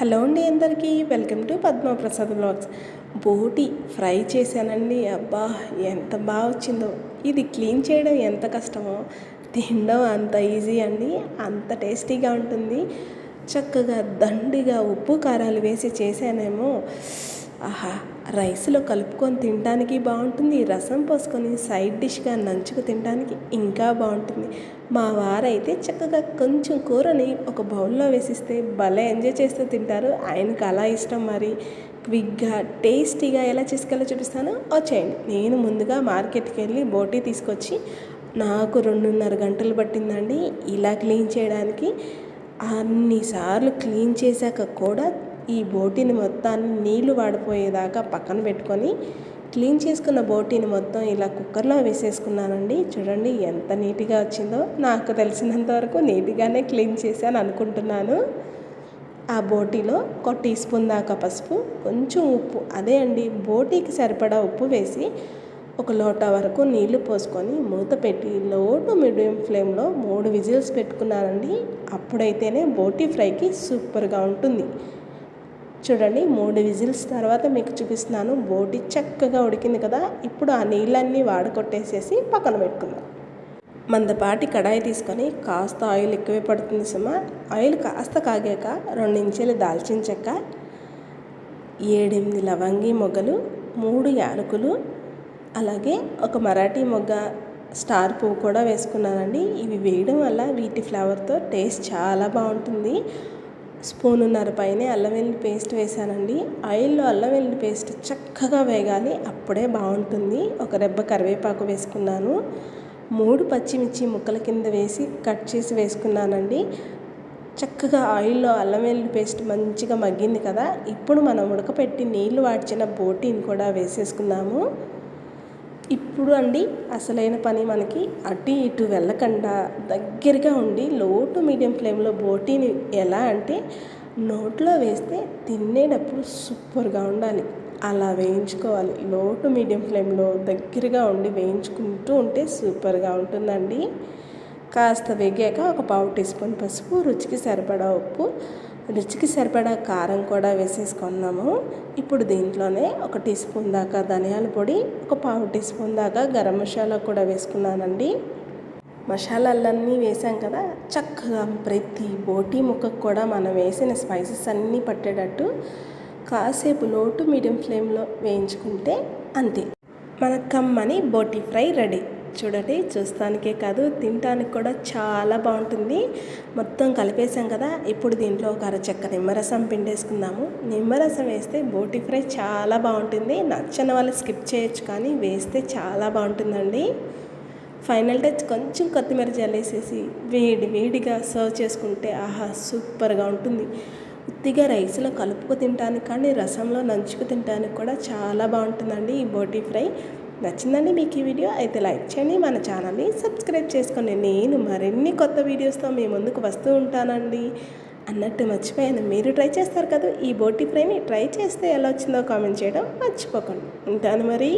Hello అండి అందరికీ. Welcome to Padmaprasad blogs బోటి ఫ్రై చేశానండి. అబ్బా ఎంత బాగా వచ్చిందో. ఇది క్లీన్ చేయడం ఎంత కష్టమో తినడం అంత ఈజీ అండి. అంత టేస్టీగా ఉంటుంది. చక్కగా దండిగా ఉప్పు కారాలు వేసి చేశానేమో. ఆహా రైస్లో కలుపుకొని తినడానికి బాగుంటుంది రసం పోసుకొని సైడ్ డిష్గా నంచుకు తినడానికి ఇంకా బాగుంటుంది. మా వారైతే చక్కగా కొంచెం కూరని ఒక బౌల్లో వేసిస్తే భలే ఎంజాయ్ చేస్తూ తింటారు. ఆయనకు అలా ఇష్టం మరి. క్విక్గా టేస్టీగా ఎలా చేసుకోవాలో చూపిస్తాను. వచ్చేయండి నేను ముందుగా మార్కెట్కి వెళ్ళి బోటీ తీసుకొచ్చి నాకు రెండున్నర గంటలు పట్టిందండి. ఇలా క్లీన్ చేయడానికి అన్నిసార్లు క్లీన్ చేశాక కూడా ఈ బోటీని మొత్తాన్ని నీళ్ళు వాడిపోయేదాకా పక్కన పెట్టుకొని క్లీన్ చేసుకున్న బోటీని మొత్తం ఇలా కుక్కర్లో వేసేసుకున్నానండి. చూడండి ఎంత నీట్గా వచ్చిందో. నాకు తెలిసినంత వరకు నీట్గానే క్లీన్ చేశాను అనుకుంటున్నాను. ఆ బోటీలో ఒక టీ స్పూన్ దాకా పసుపు కొంచెం ఉప్పు అదే అండి బోటీకి సరిపడా ఉప్పు వేసి ఒక లోట వరకు నీళ్ళు పోసుకొని మూత పెట్టి లో టు మీడియం ఫ్లేమ్లో మూడు విజిల్స్ పెట్టుకున్నానండి. అప్పుడైతేనే బోటీ ఫ్రైకి సూపర్గా ఉంటుంది. చూడండి మూడు విజిల్స్ తర్వాత మీకు చూపిస్తున్నాను. బోటి చక్కగా ఉడికింది కదా ఇప్పుడు ఆ నీళ్ళన్నీ వాడకొట్టేసేసి పక్కన పెట్టుకుందాం. మందపాటి కడాయి తీసుకొని కాస్త ఆయిల్ ఎక్కువే పడుతుంది సుమా. ఆయిల్ కాస్త కాగాక రెండు దాల్చిన చెక్క ఏడెనిమిది లవంగి మొగ్గలు మూడు యాలకులు అలాగే ఒక మరాఠీ మొగ్గ స్టార్ పువ్వు కూడా వేసుకున్నానండి. ఇవి వేయడం వల్ల వీటి ఫ్లేవర్తో టేస్ట్ చాలా బాగుంటుంది. స్పూనున్నర పైన అల్లం వెల్లుల్లి పేస్ట్ వేసానండి. ఆయిల్లో అల్లం వెల్లుల్లి పేస్ట్ చక్కగా వేగాలి అప్పుడే బాగుంటుంది. ఒక రెబ్బ కరివేపాకు వేసుకున్నాను. మూడు పచ్చిమిర్చి ముక్కల కింద వేసి కట్ చేసి వేసుకున్నానండి. చక్కగా ఆయిల్లో అల్లం వెల్లుల్లి పేస్ట్ మంచిగా మగ్గింది కదా. ఇప్పుడు మనం ఉడకపెట్టి నీళ్ళు వాడ్చిన బోటీని కూడా వేసేసుకున్నాము ఇప్పుడు అండి అసలైన పని మనకి అటు ఇటు వెళ్ళకుండా దగ్గరగా ఉండి లో టు మీడియం ఫ్లేమ్లో బోటీని ఎలా అంటే నోట్లో వేస్తే తినేటప్పుడు సూపర్గా ఉండాలి. అలా వేయించుకోవాలి. లో టు మీడియం ఫ్లేమ్లో దగ్గరగా ఉండి వేయించుకుంటూ ఉంటే సూపర్గా ఉంటుందండి. కాస్త వేగాక ఒక పావు టీ స్పూన్ పసుపు రుచికి సరిపడా ఉప్పు రుచికి సరిపడా కారం కూడా వేసేసుకున్నాము. ఇప్పుడు దీంట్లోనే ఒక టీ స్పూన్ దాకా ధనియాల పొడి ఒక పావు టీ స్పూన్ దాకా గరం మసాలా కూడా వేసుకున్నానండి. మసాలాలన్నీ వేసాం కదా చక్కగా ప్రతి బోటీ ముక్కకు కూడా మనం వేసిన స్పైసెస్ అన్నీ పట్టేటట్టు కాసేపు లోటు మీడియం ఫ్లేమ్లో వేయించుకుంటే అంతే. మన కమ్మని బోటీ ఫ్రై రెడీ. చూడండి చూస్తానికే కాదు తినడానికి కూడా చాలా బాగుంటుంది. మొత్తం కలిపేసాం కదా ఇప్పుడు దీంట్లో ఒక అరచెక్క నిమ్మరసం పిండేసుకుందాము. నిమ్మరసం వేస్తే బోటి ఫ్రై చాలా బాగుంటుంది. నచ్చని వాళ్ళు స్కిప్ చేయొచ్చు కానీ వేస్తే చాలా బాగుంటుందండి. ఫైనల్ టచ్ కొంచెం కొత్తిమీర జల్లేసేసి వేడి వేడిగా సర్వ్ చేసుకుంటే ఆహా సూపర్గా ఉంటుంది. ఉత్తిగా రైస్లో కలుపుకు తినడానికి కానీ రసంలో నంచుకు తినడానికి కూడా చాలా బాగుంటుందండి ఈ బోటీ ఫ్రై. నచ్చిందండి మీకు ఈ వీడియో అయితే లైక్ చేయండి మన ఛానల్ని సబ్స్క్రైబ్ చేసుకోండి నేను మరిన్ని కొత్త వీడియోస్తో మీ ముందుకు వస్తూ ఉంటానండి. అన్నట్టు మర్చిపోయాను. మీరు ట్రై చేస్తారు కదా ఈ బోటీ ఫ్రైని ట్రై చేస్తే ఎలా వచ్చిందో కామెంట్ చేయడం మర్చిపోకండి. ఉంటాను మరి.